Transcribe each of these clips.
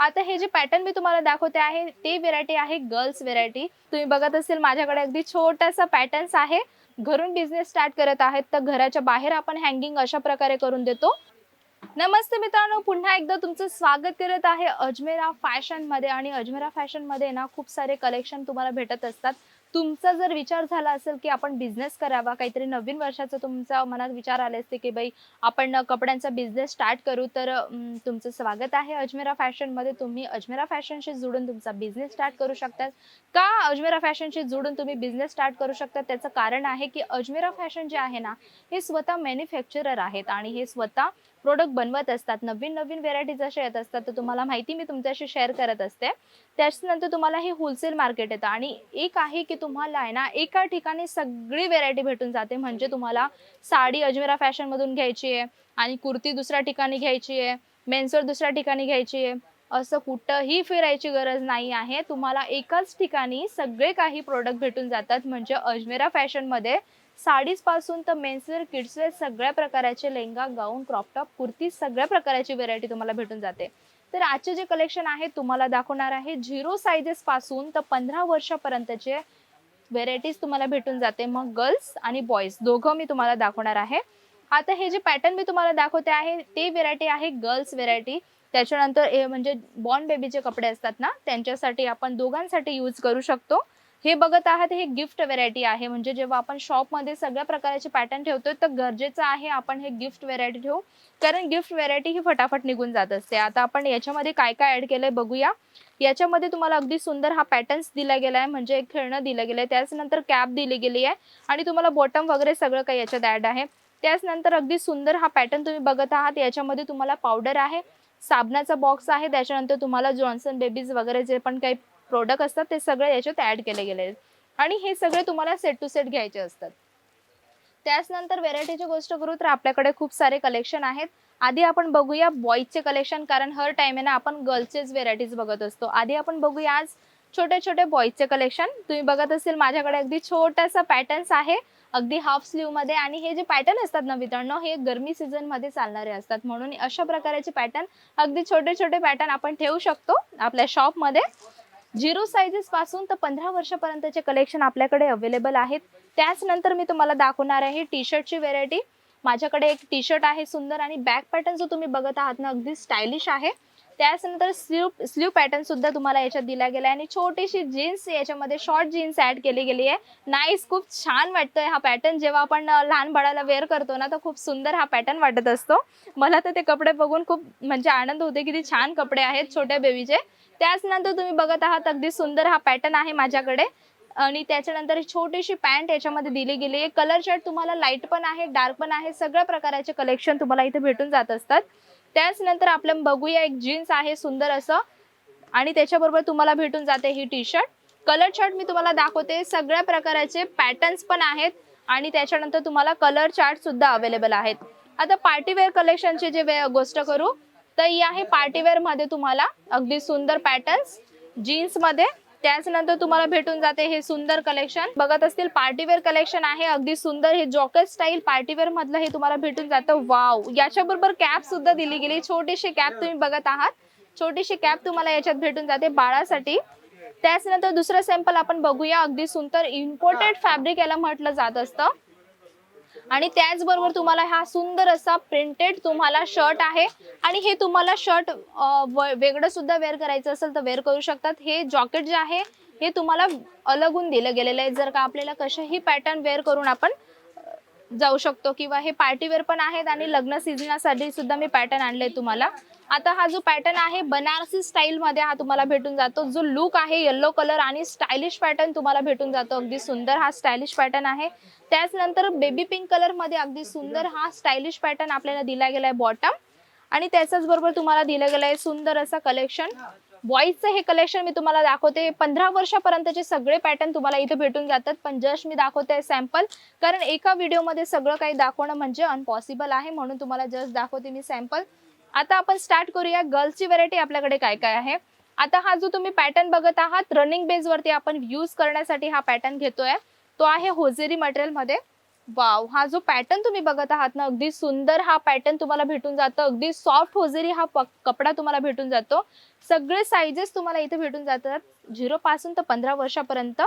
आता हे जे पॅटर्न मी तुम्हाला दाखवते आहे ते व्हेरायटी आहे गर्ल्स व्हेरायटी तुम्ही बघत असेल माझ्याकडे अगदी छोटासा पॅटर्न्स आहे. घरून बिझनेस स्टार्ट करत आहेत तर घराच्या बाहेर आपण हँगिंग अशा प्रकारे करून देतो. नमस्ते मित्रांनो पुन्हा एकदा तुमचं स्वागत करत आहे अजमेरा फॅशनमध्ये आणि अजमेरा फॅशनमध्ये ना खूप सारे कलेक्शन तुम्हाला भेटत असतात. तुमचा जर विचार झाला असेल की आपण बिझनेस करावा काहीतरी नवीन वर्षाचा तुमचा मनात विचार आले असते की बाई आपण कपड्यांचा बिझनेस स्टार्ट करू तर तुमचं स्वागत आहे अजमेरा फॅशनमध्ये तुम्ही अजमेरा फॅशनशी जुडून तुमचा बिझनेस स्टार्ट करू शकतात. का अजमेरा फॅशनशी जुडून तुम्ही बिझनेस स्टार्ट करू शकता त्याचं कारण आहे की अजमेरा फॅशन जे आहे ना हे स्वतः मॅन्युफॅक्चरर आहेत आणि हे स्वतः प्रोडक्ट बनवत असतात नवीन नवीन व्हेरायटी जशा येत असतात तर तुम्हाला माहिती मी तुमच्याशी शेअर करत असते. त्याच्यानंतर तुम्हाला हे होलसेल मार्केट येतं आणि एक आहे की तुम्हाला आहे ना एका ठिकाणी सगळी व्हेरायटी भेटून जाते. म्हणजे तुम्हाला साडी अजमेरा फॅशनमधून घ्यायची आहे आणि कुर्ती दुसऱ्या ठिकाणी घ्यायची आहे मेन्सवर दुसऱ्या ठिकाणी घ्यायची आहे. असं कुठंही फिरायची गरज नाही आहे. तुम्हाला एकाच ठिकाणी सगळे काही प्रोडक्ट भेटून जातात. म्हणजे अजमेरा फॅशनमध्ये साडीजपासून तर मेन्सवेअर किड्सवेअर सगळ्या प्रकाराचे लेहंगा गाऊन क्रॉपटॉप कुर्ती सगळ्या प्रकाराची व्हेरायटी तुम्हाला भेटून जाते. तर आजचे जे कलेक्शन आहे तुम्हाला दाखवणार आहे झिरो सायझेस पासून तर पंधरा वर्षापर्यंतचे व्हेरायटीज तुम्हाला भेटून जाते. मग गर्ल्स आणि बॉईज दोघं मी तुम्हाला दाखवणार आहे. आता हे जे पॅटर्न मी तुम्हाला दाखवते आहे ते व्हेरायटी आहे गर्ल्स व्हेरायटी त्याच्यानंतर ए म्हणजे बॉर्न बेबीचे कपडे असतात ना त्यांच्यासाठी आपण दोघांसाठी यूज करू शकतो. हे बघत आहात हे गिफ्ट व्हेरायटी आहे. म्हणजे जेव्हा आपण शॉपमध्ये सगळ्या प्रकारचे पॅटर्न ठेवतोय तर गरजेचं आहे आपण हे गिफ्ट व्हेरायटी ठेवू. कारण गिफ्ट व्हेरायटी ही फटाफट निघून जात असते. आता आपण याच्यामध्ये काय काय ऍड केलंय बघूया. याच्यामध्ये तुम्हाला अगदी सुंदर हा पॅटर्न्स दिला गेला आहे म्हणजे एक खेळणं दिलं गेलं आहे त्याचनंतर कॅप दिली गेली आहे. आणि तुम्हाला बॉटम वगैरे सगळं काही याच्यात ऍड आहे. त्याचनंतर अगदी सुंदर हा पॅटर्न तुम्ही बघत आहात. याच्यामध्ये तुम्हाला पावडर आहे. साबणाचा बॉक्स आहे त्याच्यानंतर तुम्हाला जॉन्सन बेबीज वगैरे जे पण काही प्रोडक्ट असतात ते सगळे याच्यात ऍड केले गेले आणि हे सगळे तुम्हाला सेट टू सेट घ्यायचे असतात. त्याचनंतर व्हेरायटीची गोष्ट करू तर आपल्याकडे खूप सारे कलेक्शन आहेत. आधी आपण बघूया बॉईजचे कलेक्शन कारण हर टाइम आहे ना आपण गर्ल्सचेच व्हेरायटीज बघत असतो. आधी आपण बघूया आज छोटे छोटे बॉईजचे कलेक्शन तुम्ही बघत असेल माझ्याकडे अगदी छोटासा पॅटर्न्स आहे. अगदी हाफ स्लीवमध्ये आणि हे जे पॅटर्न असतात ना मित्रांनो हे गरमी सीझनमध्ये चालणारे असतात. म्हणून अशा प्रकारचे पॅटर्न अगदी छोटे छोटे पॅटर्न आपण ठेवू शकतो आपल्या शॉपमध्ये. झिरो सायझेस पासून तर पंधरा वर्षापर्यंतचे कलेक्शन आपल्याकडे अवेलेबल आहेत. त्याच नंतर मी तुम्हाला दाखवणार आहे टी शर्टची व्हेरायटी माझ्याकडे एक टी शर्ट आहे सुंदर आणि बॅक पॅटर्न जो तुम्ही बघत आहात ना अगदी स्टायलिश आहे. त्याचनंतर स्लीव स्लीव पॅटर्न सुद्धा तुम्हाला याच्यात दिला गेला आहे आणि छोटीशी जीन्स याच्यामध्ये शॉर्ट जीन्स ऍड केली गेली आहे. नाईस खूप छान वाटतोय हा पॅटर्न जेव्हा आपण लहान बाळाला वेअर करतो ना तर खूप सुंदर हा पॅटर्न वाटत असतो. मला तर ते कपडे बघून खूप म्हणजे आनंद होते किती छान कपडे आहेत छोट्या बेबीचे त्याचनंतर तुम्ही बघत आहात अगदी सुंदर हा पॅटर्न आहे माझ्याकडे. आणि त्याच्यानंतर छोटीशी पॅन्ट याच्यामध्ये दिली गेली आहे. कलर शर्ट तुम्हाला लाइट पण आहे डार्क पण आहे. सगळ्या प्रकाराचे कलेक्शन तुम्हाला इथे भेटून जात असतात. त्याचनंतर आपलं बघूया एक जीन्स आहे सुंदर असं. आणि त्याच्याबरोबर तुम्हाला भेटून जाते ही टी शर्ट कलर चार्ट मी तुम्हाला दाखवते. सगळ्या प्रकाराचे पॅटर्न्स पण आहेत आणि त्याच्यानंतर तुम्हाला कलर चार्ट सुद्धा अवेलेबल आहेत. आता पार्टीवेअर कलेक्शनची जे वे- गोष्ट करू तर ही आहे पार्टीवेअरमध्ये तुम्हाला अगदी सुंदर पॅटर्न्स जीन्समध्ये त्याचनंतर तुम्हाला भेटून जाते हे सुंदर कलेक्शन बघत असतील पार्टीवेअर कलेक्शन आहे अगदी सुंदर. हे जॉकेट स्टाईल पार्टीवेअर मधलं हे तुम्हाला भेटून जातं. वाव याच्याबरोबर कॅप सुद्धा दिली गेली. छोटीशी कॅप तुम्ही बघत आहात. छोटीशी कॅप तुम्हाला याच्यात भेटून जाते बाळासाठी. त्याचनंतर दुसरं सॅम्पल आपण बघूया. अगदी सुंदर. इम्पोर्टेड फॅब्रिक याला म्हटलं जात असतं. आणि त्याचबरोबर तुम्हाला हा सुंदर असा प्रिंटेड तुम्हाला शर्ट आहे. आणि हे तुम्हाला शर्ट वेगळं सुद्धा वेअर करायचं असेल तर वेअर करू शकतात. हे जॉकेट जे आहे हे तुम्हाला अलगून दिलं गेलेलं आहे. जर का आपल्याला कशाही पॅटर्न वेअर करून आपण जाऊ शकतो किंवा हे पार्टीवेअर पण आहेत आणि लग्न सीझनासाठी सुद्धा मी पॅटर्न आणले तुम्हाला. आता हा जो पॅटर्न आहे बनारसी स्टाईल मध्ये हा तुम्हाला भेटून जातो. जो लुक आहे येल्लो कलर आणि स्टायलिश पॅटर्न तुम्हाला भेटून जातो. अगदी सुंदर हा स्टायलिश पॅटर्न आहे. त्याचनंतर बेबी पिंक कलरमध्ये अगदी सुंदर हा स्टायलिश पॅटर्न आपल्याला दिला गेलाय बॉटम आणि त्याच्याच बरोबर तुम्हाला दिलं गेलंय सुंदर असं कलेक्शन बॉईजचं हे कलेक्शन मी तुम्हाला दाखवते. पंधरा वर्षापर्यंतचे सगळे पॅटर्न तुम्हाला इथे भेटून जातात. पण जस्ट मी दाखवते सॅम्पल कारण एका व्हिडिओमध्ये सगळं काही दाखवणं म्हणजे अनपॉसिबल आहे. म्हणून तुम्हाला जस्ट दाखवते मी सॅम्पल आता आपण स्टार्ट करूया गर्ल्सची व्हरायटी आपल्याकडे काय काय आहे. आता हा जो तुम्ही पॅटर्न बघत आहात रनिंग बेस वरती आपण यूज करण्यासाठी हा पॅटर्न घेतोय. तो आहे होजेरी मटेरियलमध्ये. वाव हा जो पॅटर्न तुम्ही बघत आहात ना अगदी सुंदर हा पॅटर्न तुम्हाला भेटून जातो. अगदी सॉफ्ट होजेरी हा प- कपडा तुम्हाला भेटून जातो. सगळे साईजेस तुम्हाला इथे भेटून जातात. झिरो पासून तर पंधरा वर्षापर्यंत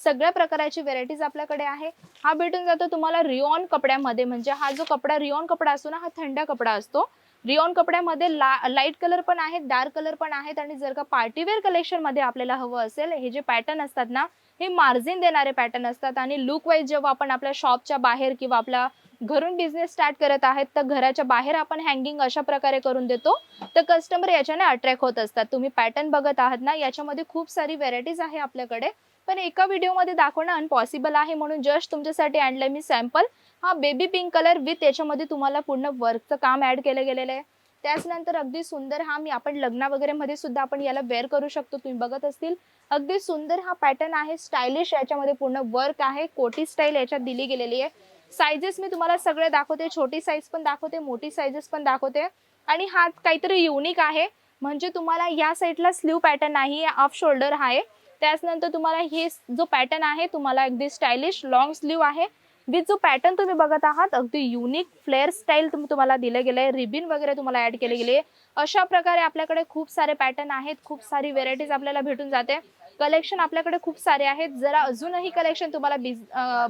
सगळ्या प्रकाराची व्हेरायटीज आपल्याकडे आहे. हा भेटून जातो तुम्हाला रिओन कपड्यामध्ये. म्हणजे हा जो कपडा रिओन कपडा असतो ना हा थंड कपडा असतो. रिओन कपड्यामध्ये ला लाइट कलर पण आहेत डार्क कलर पण आहेत आणि जर का पार्टीवेअर कलेक्शनमध्ये आपल्याला हवं असेल हे जे पॅटर्न असतात ना हे मार्जिन देणारे पॅटर्न असतात आणि लुक वाईज जेव्हा आपण आपल्या शॉपच्या बाहेर किंवा आपला घरून बिझनेस स्टार्ट करत आहेत तर घराच्या बाहेर आपण हँगिंग अशा प्रकारे करून देतो तर कस्टमर याच्याने अट्रॅक्ट होत असतात. तुम्ही पॅटर्न बघत आहात ना याच्यामध्ये खूप सारी व्हेरायटीज आहे आपल्याकडे. पण एका व्हिडिओमध्ये दाखवणं अनपॉसिबल आहे म्हणून जस्ट तुमच्यासाठी आणलं मी सॅम्पल हा बेबी पिंक कलर विथ याच्यामध्ये तुम्हाला पूर्ण वर्कचं काम ॲड केलं गेलेलं आहे. त्याचनंतर अगदी सुंदर हा मी आपण लग्ना वगैरे मध्ये सुद्धा आपण याला वेअर करू शकतो तुम्ही बघत असतील. अगदी सुंदर हा पॅटर्न आहे स्टायलिश याच्यामध्ये पूर्ण वर्क आहे कोटी स्टाईल याच्यात दिली गेलेली आहे. साईजेस मी तुम्हाला सगळे दाखवते छोटी साईज पण दाखवते मोठी साईजेस पण दाखवते. आणि हा काहीतरी युनिक आहे म्हणजे तुम्हाला या साईडला स्लीव पॅटर्न नाही ऑफ शोल्डर आहे. त्याचनंतर तुम्हाला हे जो पॅटर्न आहे तुम्हाला अगदी स्टायलिश लॉंग स्लीव आहे. विथ जो पॅटर्न तुम्ही बघत आहात अगदी युनिक फ्लेअर स्टाईल तुम्हाला दिलं गेलं आहे रिबिन वगैरे तुम्हाला ऍड केले गेले. अशा प्रकारे आपल्याकडे खूप सारे पॅटर्न आहेत. खूप सारी व्हेरायटीज आपल्याला भेटून जाते. कलेक्शन आपल्याकडे खूप सारे आहेत. जरा अजूनही कलेक्शन तुम्हाला बिझ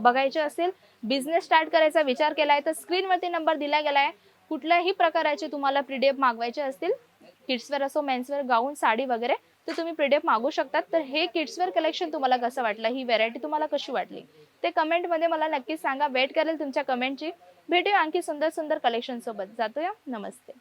बघायचे असेल बिझनेस स्टार्ट करायचा विचार केलाय तर स्क्रीनवरती नंबर दिला गेलाय. कुठल्याही प्रकाराचे तुम्हाला पीडीएफ मागवायचे असतील किड्सवेअर असो मेन्सवेअर गाऊन साडी वगैरे तर तुम्ही पीडीएफ मागू शकतात. तर हे किड्सवेअर कलेक्शन तुम्हाला कसं वाटलं? ही व्हरायटी तुम्हाला कशी वाटली? ते कमेंटमध्ये मला नक्कीच सांगा. वेट करेल तुमच्या कमेंटची भेटूया आणखी सुंदर सुंदर कलेक्शन सोबत. जातोया नमस्ते.